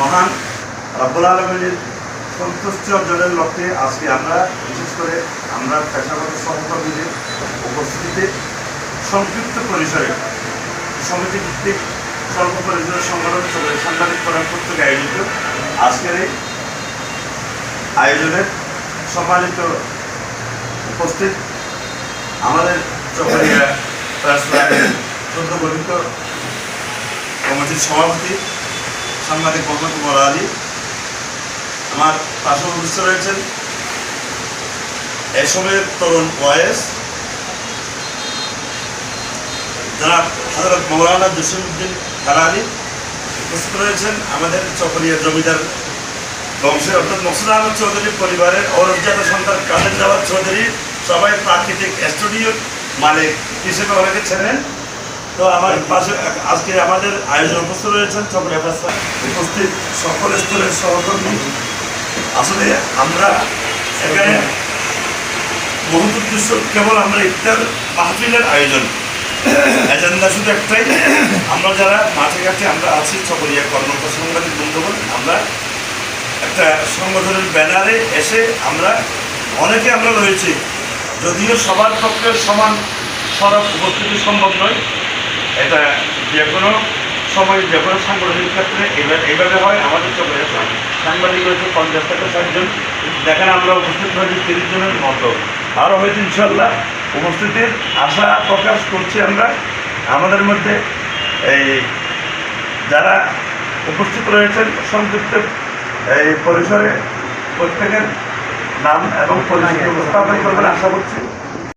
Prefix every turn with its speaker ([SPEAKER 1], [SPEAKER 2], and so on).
[SPEAKER 1] মহান রাব্বুল আলমিনের সন্তুষ্টি অর্জনের লক্ষ্যে আজকে আমরা, বিশেষ করে আমরা পেশাগত সহকর্মীদের উপস্থিতিতে সংক্ষিপ্ত পরিসরে সমিতি ভিত্তিক স্বল্প পরিসরের সংগঠন সাংবাদিক প্রধান কর্তৃক আয়োজিত। আজকের এই আয়োজনের সম্মানিত উপস্থিত আমাদের চকরিয়া প্রেস গঠিত কমিটির সভাপতি সাংবাদিক মোহাম্মদ কুমার আলী। আমার পাশে উপস্থিত রয়েছেন এ সময়ের তরুণ ওয়াইএস। যারা হজরত মৌলানা জসিমুদ্দিন খালালি উপস্থিত রয়েছেন। আমাদের চকরিয়া জমিদার বংশের অর্থাৎ মকসুদ আহমদ চৌধুরী পরিবারের অরজাত সন্তান কাদের জাবাদ চৌধুরী, সবাই প্রাকৃতিক স্টুডিওর মালিক হিসেবে অনেকে ছেড়েন তো আমার পাশে আজকে আমাদের আয়োজন উপস্থিত রয়েছেন চকরিয়া ভাষা উপস্থিত সকল স্তরের সহকর্মী। আসলে আমরা এখানে মহৎ উদ্দেশ্য, কেবল আমরা ইফতার মাহফিলের আয়োজন। এজেন্ডা শুধু একটাই। আমরা যারা মাঠে ঘাটে আমরা আছি চকরিয়া কর্মরত সাংবাদিক বন্ধুগণ, আমরা একটা সংগঠনের ব্যানারে এসে আমরা অনেকে আমরা রয়েছি। যদিও সবার পক্ষে সমান সড়ক উপস্থিতি সম্ভব নয়। এটা যে কোনো সময় যে কোনো সাংগঠনিক ক্ষেত্রে এবার এইভাবে হয়, আমাদের চোখে সাংবাদিক হয়েছে পঞ্চাশ থেকে ষাটজন দেখেন আমরা উপস্থিত হয়েছি তিরিশ জনের মতো। আরও হয়তো ইনশাল্লাহ উপস্থিতির আশা প্রকাশ করছি আমরা। আমাদের মধ্যে এই যারা উপস্থিত রয়েছেন সংযুক্ত এই পরিসরে প্রত্যেকের নাম এবং পরিচয় উপস্থাপন করবেন, আশা করছি।